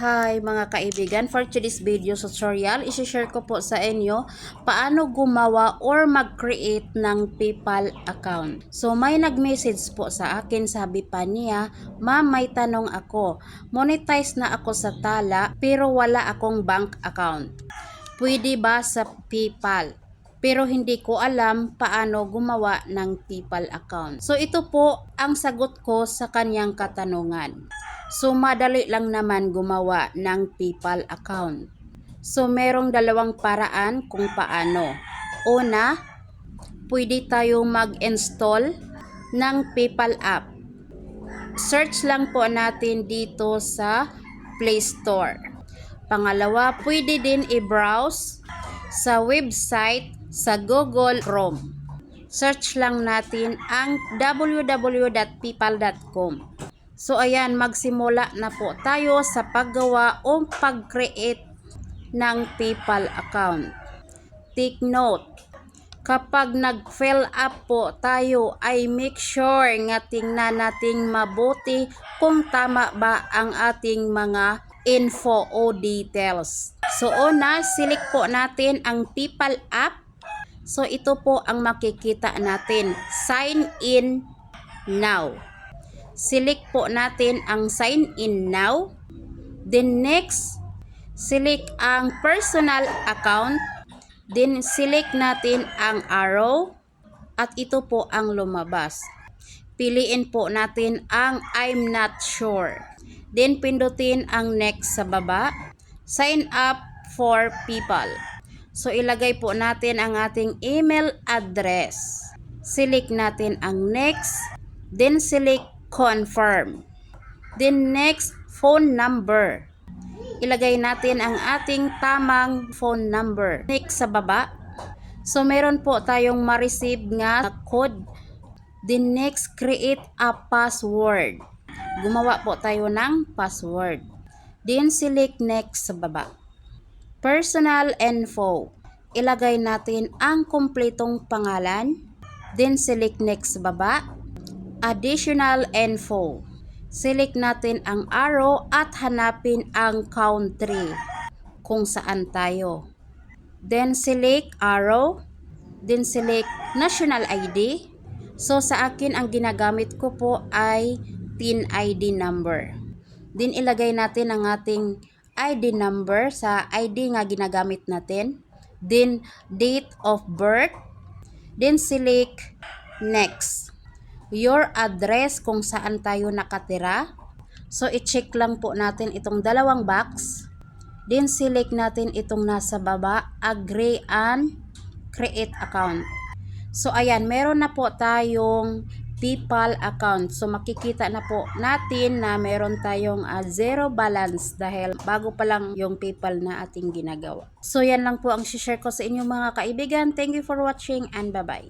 Hi mga kaibigan, for today's video tutorial, isi-share ko po sa inyo paano gumawa or mag-create ng PayPal account. So may nag-message po sa akin, sabi pa niya, Ma'am may tanong ako, monetize na ako sa Tala pero wala akong bank account. Pwede ba sa PayPal? Pero hindi ko alam paano gumawa ng PayPal account. So ito po ang sagot ko sa kanyang katanungan. So madali lang naman gumawa ng PayPal account. So merong dalawang paraan kung paano. Una, pwede tayong mag-install ng PayPal app. Search lang po natin dito sa Play Store. Pangalawa, pwede din i-browse sa website sa Google Chrome. Search lang natin ang www.paypal.com. So ayan, magsimula na po tayo sa paggawa o pag-create ng PayPal account. Take note, kapag nag-fill up po tayo ay make sure nga tingnan nating mabuti kung tama ba ang ating mga info o details. So una, select po natin ang PayPal app. So ito po ang makikita natin. Sign in now. Select po natin ang sign in now. Then next, select ang personal account. Then select natin ang arrow. At ito po ang lumabas. Piliin po natin ang I'm not sure. Then pindutin ang next sa baba. Sign up for people. So ilagay po natin ang ating email address. Select natin ang next. Then select confirm. Then next, phone number. Ilagay natin ang ating tamang phone number. Next sa baba. So meron po tayong ma-receive nga code. Then next, create a password. Gumawa po tayo ng password. Then select next sa baba. Personal info. Ilagay natin ang kumpletong pangalan. Then select next sa baba additional info. Select natin ang arrow at hanapin ang country kung saan tayo. Then select arrow. Then select national ID. So sa akin ang ginagamit ko po ay PIN ID number. Then ilagay natin ang ating ID number sa ID nga ginagamit natin. Then date of birth. Then select next your address kung saan tayo nakatira. So, i-check lang po natin itong dalawang box. Then, select natin itong nasa baba, agree and create account. So, ayan, meron na po tayong PayPal account. So, makikita na po natin na meron tayong uh, zero balance dahil bago pa lang yung PayPal na ating ginagawa. So, yan lang po ang share ko sa inyong mga kaibigan. Thank you for watching and bye-bye.